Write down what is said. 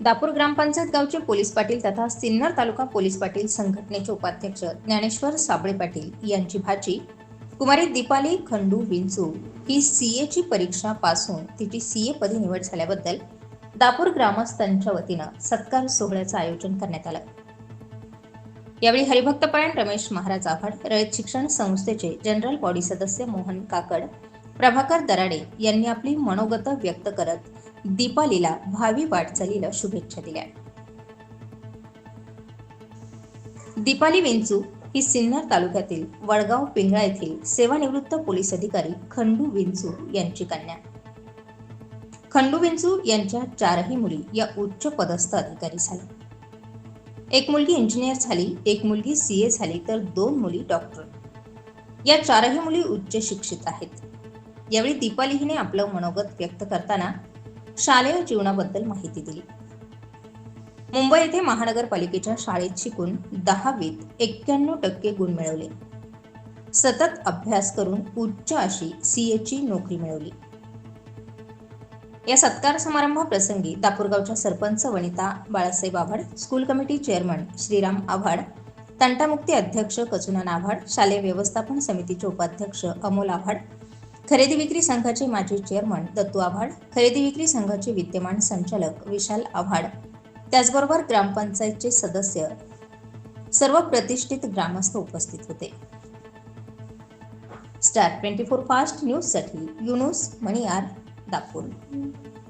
दापूर ग्रामपंचायत गावचे पोलीस पाटील तथा सिन्नर तालुका पोलीस पाटील संघटनेचे उपाध्यक्ष ज्ञानेश्वर साबळे पाटील यांची भाची कुमारी दीपाली खंडू विंचू ही सीए ची परीक्षा पासून तिची सीए पदी निवड झाल्याबद्दल दापूर ग्रामस्थांच्या वतीनं सत्कार सोहळ्याचं आयोजन करण्यात आलं. यावेळी हरिभक्तपरायण रमेश महाराज आव्हाड रयत शिक्षण संस्थेचे जनरल बॉडी सदस्य मोहन काकड प्रभाकर दराडे यांनी आपली मनोगत व्यक्त करत दीपालीला भावी वाटचालीला शुभेच्छा दिल्या. दीपाली विंचू ही सिन्नर तालुक्यातील वडगाव पिंगळा येथील सेवानिवृत्त पोलीस अधिकारी खंडू विंचू यांची कन्या. खंडू विंचू यांच्या चारही मुली या उच्च पदस्थ अधिकारी झाल्या. एक मुलगी इंजिनियर झाली एक मुलगी सीए झाली तर दोन मुली डॉक्टर या चारही मुली उच्च शिक्षित आहेत. यावेळी दीपाली हिने आपलं मनोगत व्यक्त करताना शालेय जीवनाबद्दल माहिती दिली. मुंबई येथे महानगरपालिकेच्या शाळेत शिकून दहावीत एक्क्याण्णव टक्के गुण मिळवले. सतत अभ्यास करून उच्च अशी सीएची नोकरी मिळवली. या सत्कार समारंभाप्रसंगी दापूरगावच्या sarpanch Vanita Balasaheb Avhad school committee chairman Shriram Avhad तंटामुक्ती अध्यक्ष कचुनान आव्हाड शालेय व्यवस्थापन समितीचे उपाध्यक्ष अमोल आव्हाड खरेदी विक्री संघाचे माजी चेअरमन दत्तू आव्हाड खरेदी विक्री संघाचे विद्यमान संचालक विशाल आव्हाड त्याचबरोबर ग्रामपंचायतचे सदस्य सर्व प्रतिष्ठित ग्रामस्थ उपस्थित होते. स्टार ट्वेंटी फोर फास्ट न्यूजसाठी युनुस मणियार दापूर